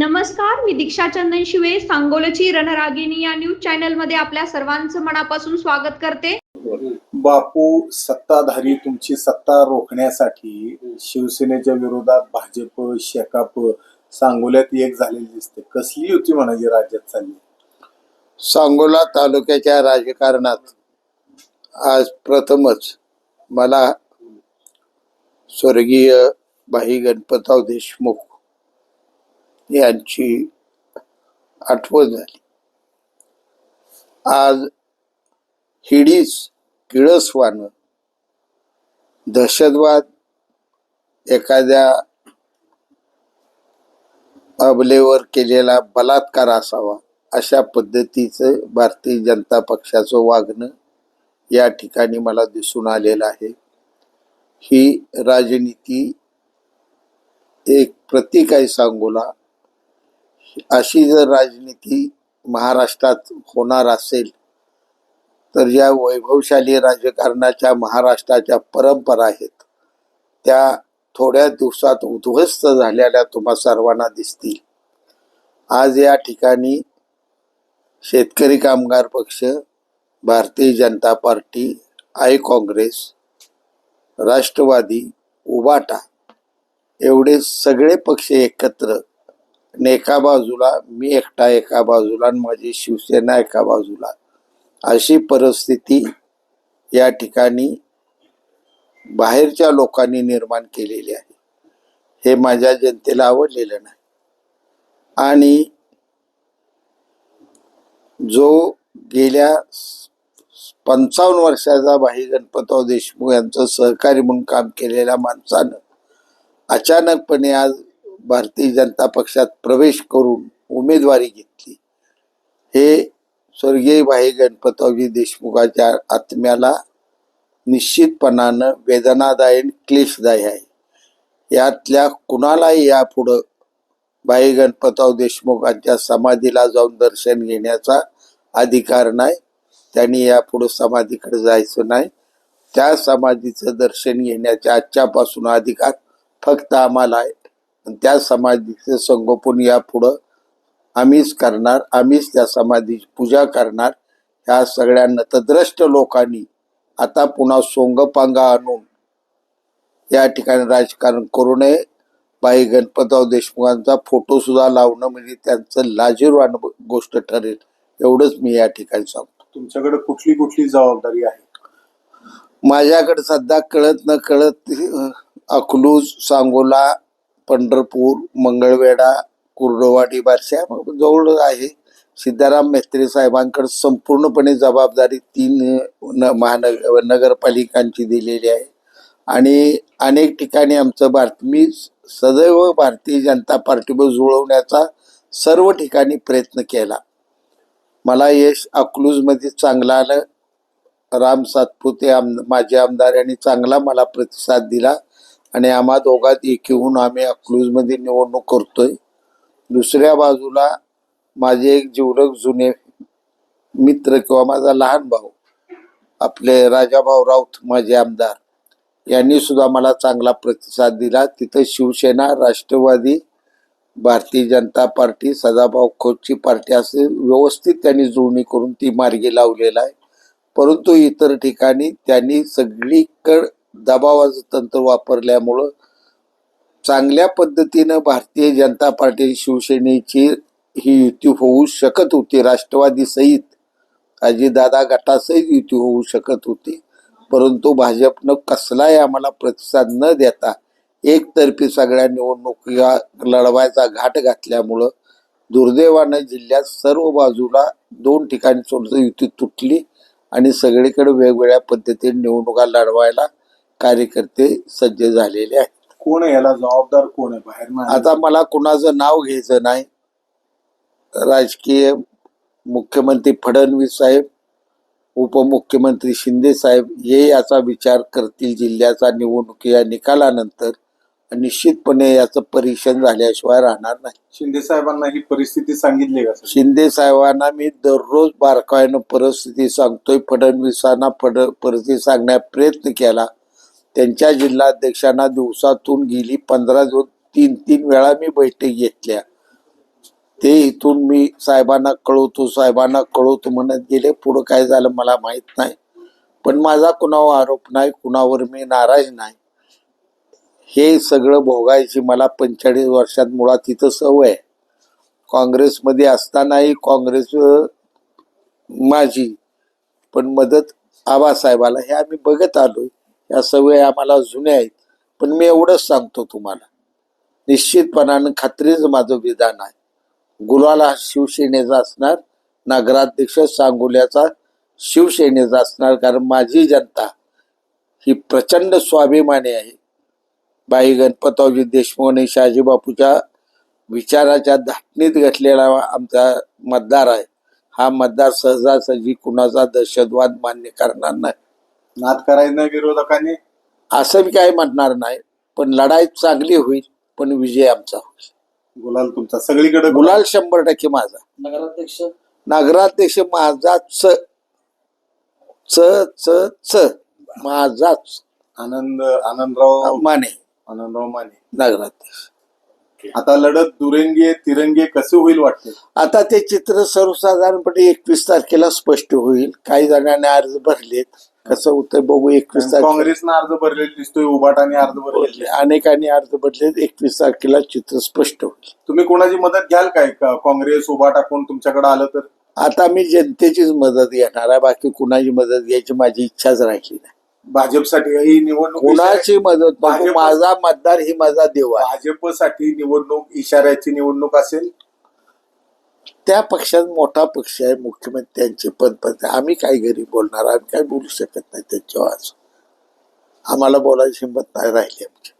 नमस्कार मी दीक्षा चंदन शिवे सांगोलची रणरागिणी या न्यूज चॅनलमध्ये आपल्या सर्वांचं मनापासून स्वागत करते. बापू सत्ताधारी तुमची सत्ता रोखण्यासाठी शिवसेनेच्या विरोधात भाजप शेकाप सांगोल्यात एक झालेली दिसते. कसली युती म्हणायची राज्यात चालली? सांगोला तालुक्याच्या राजकारणात आज प्रथमच मला स्वर्गीय भाई गणपतराव देशमुख यांची आठवण झाली. आज हिडीस किळसवानं दहशतवाद एखाद्या अबलेवर केलेला बलात्कार असावा अशा पद्धतीचं भारतीय जनता पक्षाचं वागणं या ठिकाणी मला दिसून आलेलं आहे. ही राजनीती एक प्रतीक आहे सांगोला. अशी जर राजनीती महाराष्ट्रात होणार असेल तर ज्या वैभवशाली राजकारणाच्या महाराष्ट्राच्या परंपरा आहेत त्या थोड्या दिवसात उद्ध्वस्त झालेल्या तुम्हा सर्वांना दिसतील. आज या ठिकाणी Shetkari Kamgar Paksha Bharatiya Janata party I Congress Rashtrawadi Ubatha एवढे सगळे पक्ष एकत्र आणि एका बाजूला मी एकटा एका बाजूला आणि माझी शिवसेना एका बाजूला. अशी परिस्थिती या ठिकाणी बाहेरच्या लोकांनी निर्माण केलेली आहे. हे माझ्या जनतेला आवडलेलं नाही. आणि जो गेल्या पंचावन्न वर्षाचा भाई गणपतराव देशमुख यांचं सहकारी म्हणून काम केलेल्या माणसानं अचानकपणे आज भारतीय जनता पक्षात प्रवेश करून उमेदवारी घेतली. हे स्वर्गीय भाई गणपतरावजी देशमुखाच्या आत्म्याला निश्चितपणानं वेदनादायी क्लेशदायी आहे. यातल्या कुणालाही यापुढं भाई गणपतराव देशमुखांच्या समाधीला जाऊन दर्शन घेण्याचा अधिकार नाही. त्यांनी यापुढं समाधीकडे जायचं नाही. त्या समाधीचं दर्शन घेण्याच्या आजच्यापासून अधिकार फक्त आम्हाला आहे त्या समाधीचं संगोपन यापुढं आम्हीच करणार आम्हीच त्या समाधीची पूजा करणार. ह्या सगळ्या नतद्रष्ट लोकांनी आता पुन्हा सोंगपांगा आणून या ठिकाणी राजकारण करू नये. बाई गणपतराव देशमुखांचा फोटो सुद्धा लावणं म्हणजे त्यांचं लाजीरवाण गोष्ट ठरेल. एवढंच मी या ठिकाणी सांगतो. तुमच्याकडे कुठली कुठली जबाबदारी आहे? माझ्याकडे सध्या कळत न कळत अकलूज सांगोला पंढरपूर मंगळवेढा कुर्डोवाडी बारशा जवळ आहे. सिद्धाराम मेत्रे साहेबांकडे संपूर्णपणे जबाबदारी तीन न महानगर नगरपालिकांची दिलेली आहे. आणि अनेक ठिकाणी आमचं भारत मी सदैव भारतीय जनता पार्टीवर जुळवण्याचा सर्व ठिकाणी प्रयत्न केला. मला यश अकलूजमध्ये चांगलं आलं. राम सातपुते आम माझे आमदार यांनी चांगला मला प्रतिसाद दिला. आणि आम्हा दोघात एकीहून आम्ही अकलूजमध्ये निवडणूक करतोय. दुसऱ्या बाजूला माझे एक जीवलग जुने मित्र किंवा माझा लहान भाऊ आपले राजाभाऊ राऊत माझे आमदार यांनी सुद्धा मला चांगला प्रतिसाद दिला. तिथं शिवसेना राष्ट्रवादी भारतीय जनता पार्टी सदाभाऊ खोतची पार्टी असे व्यवस्थित त्यांनी जुळणी करून ती मार्गी लावलेला आहे. परंतु इतर ठिकाणी त्यांनी सगळीकड दबावाचं तंत्र वापरल्यामुळं चांगल्या पद्धतीनं भारतीय जनता पार्टी शिवसेनेची ही युती होऊ शकत होती. राष्ट्रवादी सहित अजितदादा गटासहित युती होऊ शकत होती. परंतु भाजपनं कसलाही आम्हाला प्रतिसाद न देता एकतर्फी सगळ्या निवडणुका लढवायचा घाट घातल्यामुळं दुर्दैवानं जिल्ह्यात सर्व बाजूला दोन ठिकाणी सोडून युती तुटली आणि सगळीकडे वेगवेगळ्या पद्धतीने निवडणुका लढवायला कार्यकर्ते सज्ज झालेले आहेत. कोण आहे? याला जबाबदार कोण आहे? बाहेर आता मला कुणाचं नाव घ्यायचं नाही. राजकीय मुख्यमंत्री फडणवीस साहेब उपमुख्यमंत्री शिंदे साहेब हे याचा विचार करतील जिल्ह्याचा निवडणुकीच्या निकालानंतर. निश्चितपणे याचं परीक्षण झाल्याशिवाय राहणार नाही. शिंदे साहेबांना ही परिस्थिती सांगितली का? शिंदे साहेबांना मी दररोज बारकाईनं परिस्थिती सांगतोय. फडणवीसांना फड परिस्थिती सांगण्याचा प्रयत्न केला. त्यांच्या जिल्हाध्यक्षांना दिवसातून गेली पंधरा दिवस तीन तीन वेळा मी बैठक घेतल्या. ते इथून मी साहेबांना कळवतो साहेबांना कळवतो म्हणत गेले. पुढं काय झालं मला माहीत नाही. पण माझा कुणावर आरोप नाही कुणावर मी नाराज नाही. हे सगळं भोगायची मला पंचेचाळीस वर्षात मुळात तिथं सवय आहे. काँग्रेसमध्ये असतानाही काँग्रेस माझी पण मदत आबासाहेबाला हे आम्ही बघत आलोय. या सवय आम्हाला जुन्या आहेत. पण मी एवढंच सांगतो तुम्हाला. निश्चितपणानं खात्रीच माझं विधान आहे. गुलाला शिवसेनेचा असणार नगराध्यक्ष सांगोल्याचा शिवसेनेचा असणार कारण माझी जनता ही प्रचंड स्वाभिमानी आहे. बाई गणपतरावजी देशमुख आणि शहाजी बापूच्या विचाराच्या धाटणीत घटलेला आमचा मतदार आहे. हा मतदार सहजासहजी कुणाचा दहशतवाद मान्य करणार नाही. नाद करायचं नाही विरोधकांनी? असं मी काही म्हणणार नाही पण लढाई चांगली होईल पण विजय आमचा होईल. गुलाल तुमचा सगळीकडे गुलाल. शंभर टक्के माझा. नगराध्यक्ष? नगराध्यक्ष माझाच च च च माझाच आनंद आनंदराव माने. आनंदराव माने. नगराध्यक्ष. आता लढत दुरंगी तिरंगी कसे होईल वाटते? आता ते चित्र सर्वसाधारणपणे एकवीस तारखेला स्पष्ट होईल. काही जणांनी अर्ज भरलेत. कसं होतं बघू एकवीस काँग्रेसनं अर्ज भरलेला दिसतोय उबाटाने अर्ज भरलेले. अनेकांनी अर्ज भरलेत एकवीस तारखेला चित्र स्पष्ट होईल. तुम्ही कोणाची मदत घ्याल काय? का- काँग्रेस उबाटा कोण तुमच्याकडे आलं तर? आता मी जनतेचीच मदत घेणार आहे बाकी कुणाची मदत घ्यायची माझी इच्छाच राहिली नाही. भाजपसाठी ही निवडणूक कुणाची मदत भाजप- माझा मतदार ही माझा देव आहे. भाजपसाठी निवडणूक इशाऱ्याची निवडणूक असेल त्या पक्षात मोठा पक्ष आहे मुख्यमंत्र्यांचे त्यांचे पंतप्रधान आम्ही काय घरी बोलणार आम्ही काय बोलू शकत नाही त्यांच्यावर. आज आम्हाला बोलायची हिंमत नाही राहिली आमची.